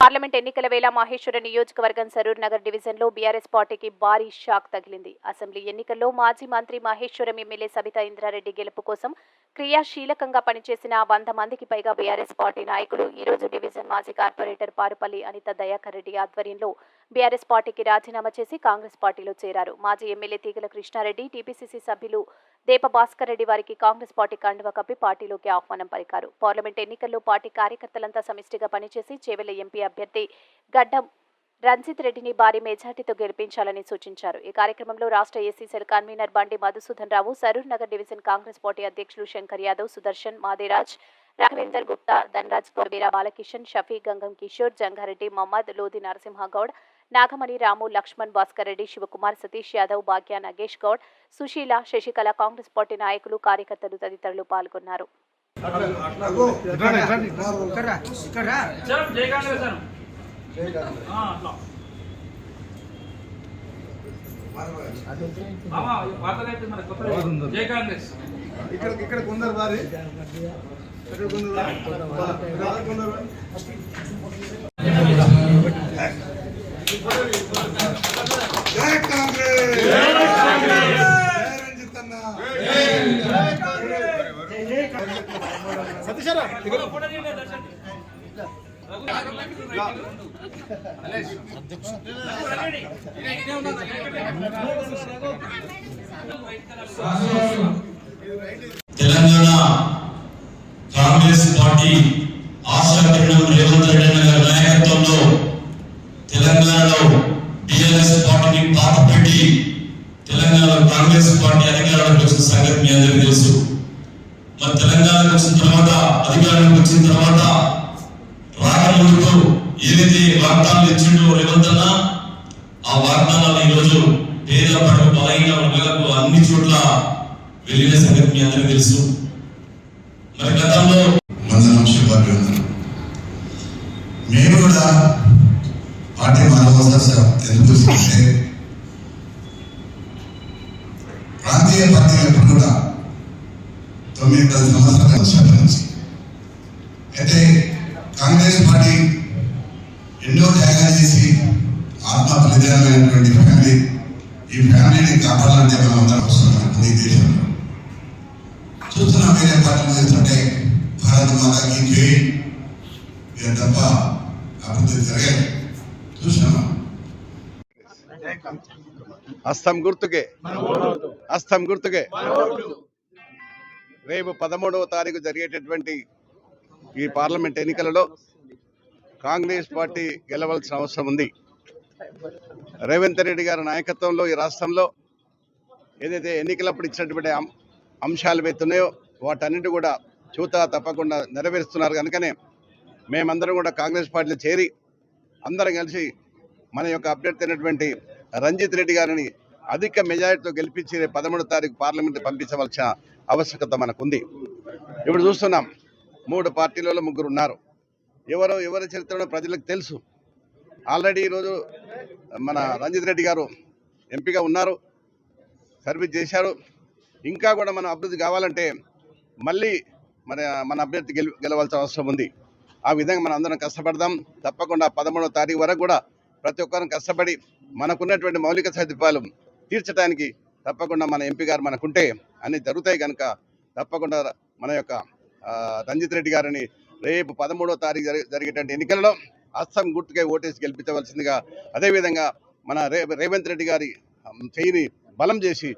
Parliament ఎన్నికల వేళ మహేశ్వర నియోజకవర్గం సరూర్ నగర్ డివిజన్లో బీఆర్ఎస్ పార్టీకి భారీ షాక్ తగిలింది. అసెంబ్లీ ఎన్నికల్లో మాజీ మంత్రి మహేశ్వరం ఎమ్మెల్యే సబితా ఇంద్రారెడ్డి గెలుపు కోసం క్రియాశీలకంగా పనిచేసిన వంద మందికి పైగా బీఆర్ఎస్ పార్టీ నాయకులు ఈ రోజు డివిజన్ మాజీ కార్పొరేటర్ పారుపల్లి అనిత దయాకర్ రెడ్డి ఆధ్వర్యంలో బీఆర్ఎస్ పార్టీకి రాజీనామా చేసి కాంగ్రెస్ పార్టీలో చేరారు. మాజీ ఎమ్మెల్యే తీగల కృష్ణారెడ్డి టీపీసీసీ సభ్యులు దేప భాస్కర్ రెడ్డి వారికి కాంగ్రెస్ పార్టీ కండువ కప్పి పార్టీలోకి ఆహ్వానం పలికారు. పార్లమెంట్ ఎన్నికల్లో పార్టీ కార్యకర్తలంతా సమిష్టిగా పనిచేసి చేవెళ్ళ ఎంపీ అభ్యర్థి గడ్డం రంజిత్ రెడ్డిని భారీ మెజార్టీతో గెలిపించాలని సూచించారు. ఈ కార్యక్రమంలో రాష్ట్ర AC cell convener Bandi Madhusudan Rao Saroor Nagar division Congress party అధ్యక్షులు శంకర్ యాదవ్ సుదర్శన్ మాదేరాజ్ రాఘవేందర్ గుప్తా ధనరాజ్ గౌబీరా బాలకిషన్ షఫీ గంగం కిషోర్ జంగారెడ్డి మహమ్మద్ లోది నరసింహగౌడ్ నాగమణి రాము లక్ష్మణ్ భాస్కర్ రెడ్డి శివకుమార్ సతీష్ యాదవ్ భాగ్య నగేష్ గౌడ్ సుశీల శశికళ కాంగ్రెస్ పార్టీ నాయకులు కార్యకర్తలు తదితరులు పాల్గొన్నారు. జై కాంగ్రెస్ ఇక్కడ ఇక్కడ కొందరు వారి ఇక్కడ కొందరు వారి. ఇక్కడ కొందరు వారి. జై కాంగ్రెస్ జై రంజిత్ అన్న సతీశారా ఫోటో తీయండి, దర్శన్. రఘు, రండి. ఇదే ఉన్నదా? తెలంగాణ కాంగ్రెస్ పార్టీ ఆశాకిరణం రేవంత్ రెడ్డి గారి నాయకత్వంలో తెలంగాణలో టిఆర్ఎస్ పార్టీని పాత పెట్టి తెలంగాణ కాంగ్రెస్ పార్టీ అధికారంలోకి వచ్చిన సంగతి మీ అందరికీ తెలుసు మరి తెలంగాణకు వచ్చిన తర్వాత అధికారంలోకి వచ్చిన తర్వాత రాకముందుకు ఏదైతే వాగ్దానాలు ఇచ్చిండో రేవంత్ అన్న ఆ వాగ్దానాలు ఈరోజు పేద పడుగు బలైన వర్గాలకు అన్ని చోట్ల వెళ్ళిన సంగతి మీ అందరికీ తెలుసు. మరి గతంలో మేము కూడా పార్టీ మారవలసిన ఎందుకు అంటే ప్రాంతీయ పార్టీలు ఎప్పుడు కూడా తొమ్మిది పది సంవత్సరాల శాతం నుంచి అయితే కాంగ్రెస్ పార్టీ ఎన్నో త్యాగాలు చేసి ఆత్మ బలిదానమైనటువంటి ఫ్యామిలీ ఈ ఫ్యామిలీని కాపాడాలంటే మనం అందరం అవసరం ఈ దేశంలో. చూస్తున్నాం వేరే పార్టీలు చేస్తుంటే భారత మాతాకి జై. ఇక తప్ప అభివృద్ధి జరగదు. చూసినామా హస్తం గుర్తుకే. హస్తం గుర్తుకే. రేపు పదమూడవ తారీఖు జరిగేటటువంటి ఈ పార్లమెంట్ ఎన్నికలలో కాంగ్రెస్ పార్టీ గెలవలసిన అవసరం ఉంది. రేవంత్ రెడ్డి గారి నాయకత్వంలో ఈ రాష్ట్రంలో ఏదైతే ఎన్నికలప్పుడు ఇచ్చినటువంటి అం- అంశాలు ఏవైతున్నాయో వాటన్నిటి కూడా చూతా తప్పకుండా నెరవేరుస్తున్నారు. కనుకనే మేమందరం కూడా కాంగ్రెస్ పార్టీలో చేరి అందరం కలిసి మన యొక్క అభ్యర్థి అయినటువంటి రంజిత్ రెడ్డి గారిని అధిక మెజారిటీతో గెలిపించి రేపు పదమూడో తారీఖు పార్లమెంట్ పంపించవలసిన ఆవశ్యకత మనకుంది. ఇప్పుడు చూస్తున్నాం. మూడు పార్టీలలో ముగ్గురు ఉన్నారు. ఎవరు ఎవరి చరిత్రలో ప్రజలకు తెలుసు. ఆల్రెడీ ఈరోజు మన రంజిత్ రెడ్డి గారు ఎంపీగా ఉన్నారు. సర్వీస్ చేశారు. ఇంకా కూడా మనం అభివృద్ధి కావాలంటే మళ్ళీ మన మన అభ్యర్థి గెలు గెలవాల్సిన అవసరం ఉంది. ఆ విధంగా మనం అందరం కష్టపడదాం. తప్పకుండా పదమూడవ తారీఖు వరకు కూడా ప్రతి ఒక్కరం కష్టపడి మనకున్నటువంటి మౌలిక సదుపాయాలు తీర్చడానికి తప్పకుండా మన ఎంపీ గారు మనకుంటే అన్నీ జరుగుతాయి కనుక తప్పకుండా మన యొక్క రంజిత్ రెడ్డి గారిని రేపు పదమూడవ తారీఖు జరి- జరిగేటువంటి ఎన్నికలలో అస్సాం గుర్తుకై ఓటేసి గెలిపించవలసిందిగా అదేవిధంగా మన రే రేవంత్ రెడ్డి గారి చేయిని బలం చేసి